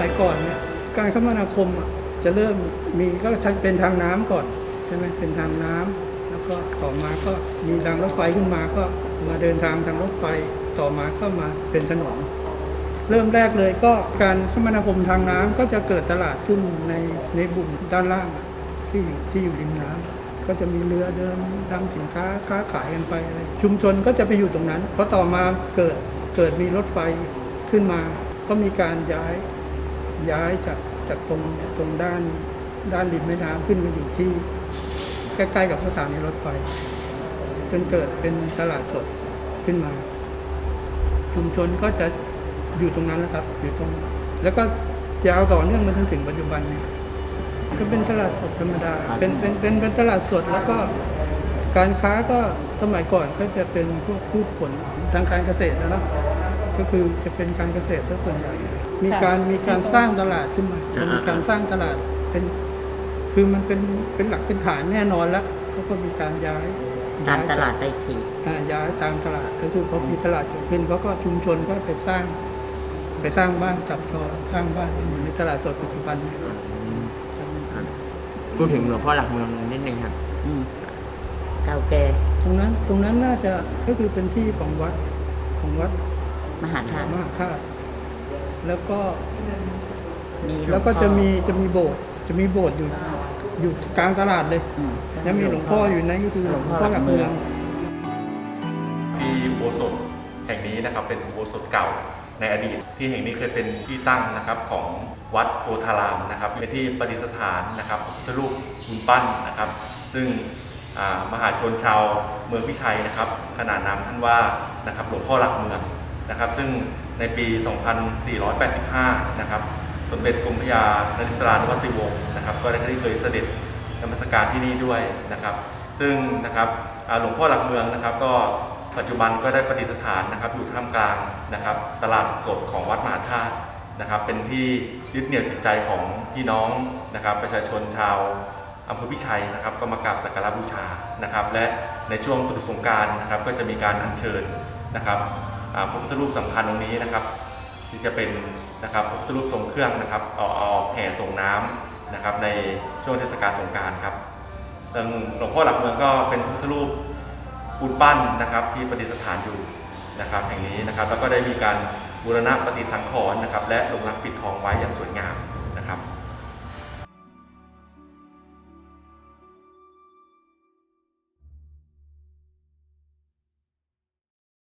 มัยก่อนเนี่ยการคมนาคมจะเริ่มมีก็เป็นทางน้ำก่อนใช่ไหมเป็นทางน้ำแล้วก็ต่อมาก็มีรางรถไฟขึ้นมาก็มาเดินทางทางรถไฟต่อมาก็มาเป็นถนนเริ่มแรกเลยก็การคมนาคมทางน้ำก็จะเกิดตลาดขึ้นในในบุ่มด้านล่างที่ที่อยู่ริมน้ำก็จะมีเรือเดินนำสินค้าค้าขายกันไปอะไรชุมชนก็จะไปอยู่ตรงนั้นเพราะต่อมาเกิดเกิดมีรถไฟขึ้นมา ก็มีการย้าย ย้ายจากจากตรงตรงด้านด้านริมแม่น้ำขึ้นมาอยู่ที่ ใกล้ๆกับสถานีรถไฟจนเกิดเป็นตลาดสดขึ้นมา ชุมชนก็จะอยู่ตรงนั้นแหละครับ อยู่ตรง แล้วก็ยาวต่อเนื่องมาจนถึงปัจจุบันเนี่ยก็เป็นตลาดสดธรรมดา เป็นเป็นเป็นเป็นตลาดสดแล้วก็การค้าก็สมัยก่อนก็จะเป็นพวกพืชผลทางการเกษตรนะเนอะก็คือจะเป็นการเกษตรซะส่วนใหญ่ มีการมีการสร้างตลาดขึ้นมาอ่าๆมีการสร้างตลาดเป็นคือมันเป็นเป็นหลักเป็นฐานแน่นอนแล้วเขาก็มีการย้ายตามย้ยตลาดไปทีอ่าย้ายตามตลาดก็คือพอมีตลาดเกิดขึ้นเขาก็ชุมชนก็ไปสร้าง ไปสร้างบ้านจับจอสร้างบ้านอยู่ในตลาดสดปัจจุบันเนี่ยพูดถึงหลวงพ่อหลักเมืองนิดนึงครับอืมเก่าแก่ตรงนั้นตรงนั้นน่าจะก็คือเป็นที่ของวัดของวัด มหาธาตุมหาธาตุ แล้วก็มีหงแล้วก็พ่อจะมีจะมีโบสถ์จะมีโบสถ์อยู่อยู่กลางตลาดเลยอืมแล้วมีหลวงพ่ออยู่ในนก็คือหลวงพ่อหลักเมืองที่อุโบสถแห่งนี้นะครับเป็นอุโบสถเก่าในอดีต ที่แห่งนี้เคยเป็นที่ตั้งนะครับของวัดโพธารามนะครับเป็นที่ประดิษฐานนะครับพระพุทธรูปหุ่นปั้นนะครับ ซึ่งอ่ามหาชนชาวเมืองพิชัยนะครับ ขนานนามท่านว่านะครับหลวงพ่อหลักเมืองนะครับ ซึ่ง ในปี 2485 นะครับ สมเด็จกรมพระยานริศรานุวัติวงศ์นะครับ ก็ได้เคยเสด็จนมัสการที่นี่ด้วยนะครับ ซึ่งนะครับหลวงพ่อหลักเมืองนะครับ ก็ปัจจุบันก็ได้ประดิษฐานนะครับอยู่ท่ามกลางนะครับ ตลาดสดของวัดมหาธาตุนะครับ เป็นที่ยึดเหนี่ยวจิตใจของพี่น้องนะครับ ประชาชนชาวอำเภอพิชัยนะครับ ก็มากราบสักการะบูชานะครับ และในช่วงตรุษสงการนะครับก็จะมีการอัญเชิญนะครับ พระพุทธรูปสำคัญองค์นี้นะครับ ที่จะเป็นนะครับพระพุทธรูปทรงเครื่องนะครับเอาเอาแห่ส่งน้ำนะครับ ในช่วงเทศกาลสงการครับซึ่งหลวงพ่อหลักเมืองก็เป็นพระพุทธรูปปูนปั้นนะครับ ที่ประดิษฐานอยู่นะครับแห่งนี้นะครับแล้วก็ได้มีการบูรณะปฏิสังขรณ์นะครับ และลงรักปิดทองไว้อย่างสวยงาม